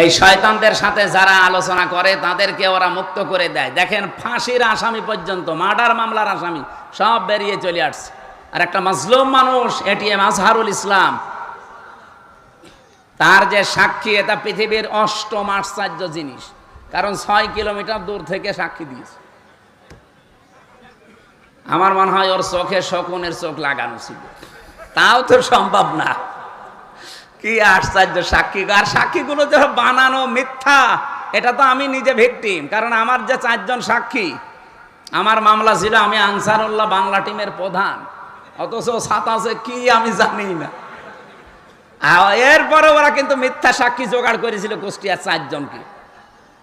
এই শয়তানদের সাথে যারা আলোচনা করে, তাদেরকে ওরা মুক্ত করে দেয়। দেখেন, ফাঁসির আসামি পর্যন্ত, মার্ডার মামলার আসামি, সব বেরিয়ে চলে আসছে। আর একটা মাজলুম মানুষ এটিএম আজহারুল ইসলাম, তার যে সাক্ষী, এটা পৃথিবীর অষ্টম আশ্চর্য জিনিস। কারণ ছয় কিলোমিটার দূর থেকে সাক্ষী দিয়েছে। আমার মনে হয় ওর চোখে শকুনের চোখ লাগানো ছিল। তাও তো সম্ভব না। কি আশ্চর্য সাক্ষী আর সাক্ষীগুলো যে বানানো মিথ্যা, এটা তো আমি নিজে ভিকটিম, কারণ আমার যে চারজন সাক্ষী, আমার মামলা ছিল আমি আনসারুল্লাহ বাংলা টিমের প্রধান। অথচ সাতাশে কি আমি জানি না। এরপরে ওরা কিন্তু মিথ্যা সাক্ষী জোগাড় করেছিল কুষ্টিয়ার চারজনকে।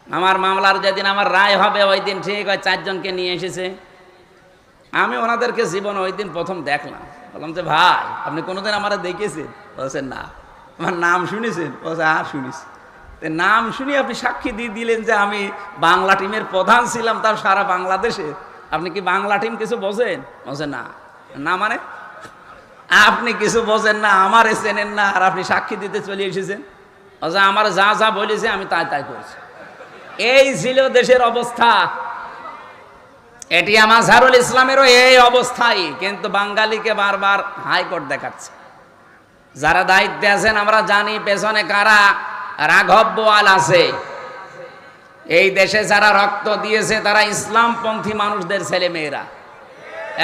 আমার মামলার যেদিন আমার রায় হবে, ওই দিন ঠিক ওই চারজনকে নিয়ে এসেছে। আমি ওনাদেরকে জীবন ওই দিন প্রথম দেখলাম। বললাম যে, ভাই, আপনি কোনোদিন আমার দেখেছেন? বলছেন না। আমার নাম শুনেছেন? বলছে হ্যাঁ শুনিস। নাম শুনি আপনি সাক্ষী দিয়ে দিলেন যে আমি বাংলা টিমের প্রধান ছিলাম তার সারা বাংলাদেশে। আপনি কি বাংলা টিম কিছু বোঝেন? বলছে না। না মানে? আপনি কিছু বোঝেন না, আমারে চেনেন না, আর আপনি সাক্ষী দিতে চলে এসেছেন। বলছে আমার যা যা বলেছে আমি তাই তাই করছি। এই ছিল দেশের অবস্থা। এটি আমার ইসলামেরও এই অবস্থাই, কিন্তু বাঙালিকে বারবার হাইকোর্ট দেখাচ্ছে। যারা দায়িত্বে আছেন, আমরা জানি পেছনে কারা রাঘব বোয়াল আছে। এই দেশে যারা রক্ত দিয়েছে, তারা ইসলামপন্থী মানুষদের ছেলে মেয়েরা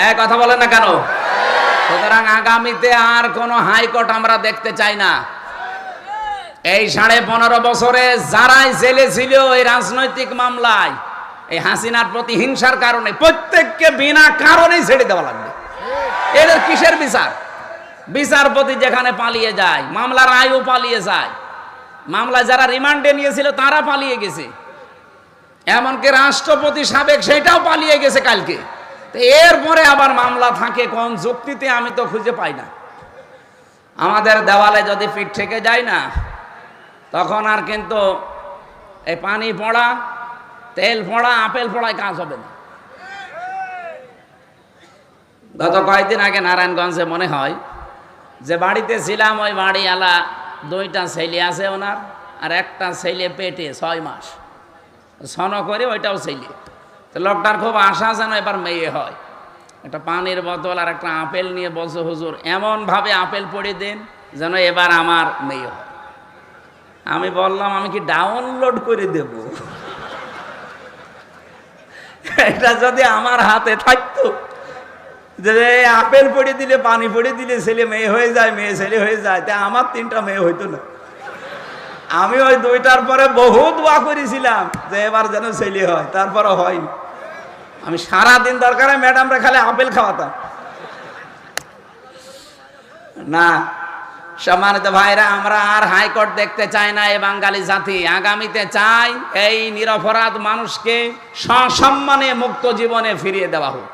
এক কথা বলেন না কেন? সুতরাং আগামীতে আর কোনো হাইকোর্ট আমরা দেখতে চাই না। এই সাড়ে পনেরো বছরে যারাই জেলে ছিল এই রাজনৈতিক মামলায়, এই হাসিনার প্রতি হিংসার কারণে প্রত্যেককে বিনা কারণেই ছেড়ে দেওয়া লাগবে। এদের কিসের বিচার? বিচারপতি যেখানে পালিয়ে যায়, মামলার আয়ও পালিয়ে যায়। মামলা যারা রিমান্ডে নিয়েছিল, তারা পালিয়ে গেছে। এমনকি রাষ্ট্রপতি সাবেক সেটাও পালিয়ে গেছে কালকে। তো এরপরে আবার মামলা থাকে, কোন যুক্তিতে আমি তো খুঁজে পাই না। আমাদের দেওয়ালে যদি পিঠ থেকে যায় না, তখন আর কিন্তু এই পানি পড়া, তেল পড়া, আপেল পড়ায় কাজ হবে না। গত কয়েকদিন আগে নারায়ণগঞ্জে মনে হয় যে বাড়িতে ছিলাম, ওই বাড়িওয়ালা দুইটা ছেলে আছে ওনার, আর একটা ছেলে পেটে ছয় মাস। সন করে ওইটাও ছেলে। তো লোকটার খুব আশা যেন এবার মেয়ে হয়। একটা পানির বোতল আর একটা আপেল নিয়ে বলছে, হুজুর, এমনভাবে আপেল পড়ে দেন যেন এবার আমার মেয়ে হয়। আমি বললাম, আমি কি ডাউনলোড করে দেব? এটা যদি আমার হাতে থাকতো যে আপেল পড়ে দিলে, পানি পড়ে দিলে ছেলে মেয়ে হয়ে যায়, মেয়ে ছেলে হয়ে যায়। আমার তিনটা মেয়ে হইতো না। আমি ওই দুইটার পরে বহু দোয়া করেছিলাম যে এবার যেন ছেলে হয় তারপরে হয়নি। আমি সারা দিন দরকার ম্যাডামরা খালি আপেল খাওয়াতাম। না, সম্মানিত ভাইরা, আমরা আর হাইকোর্ট দেখতে চাই না এ বাঙালি জাতি। আগামীতে চাই এই নিরপরাধ মানুষকে সসম্মানে মুক্ত জীবনে ফিরিয়ে দেওয়া হোক।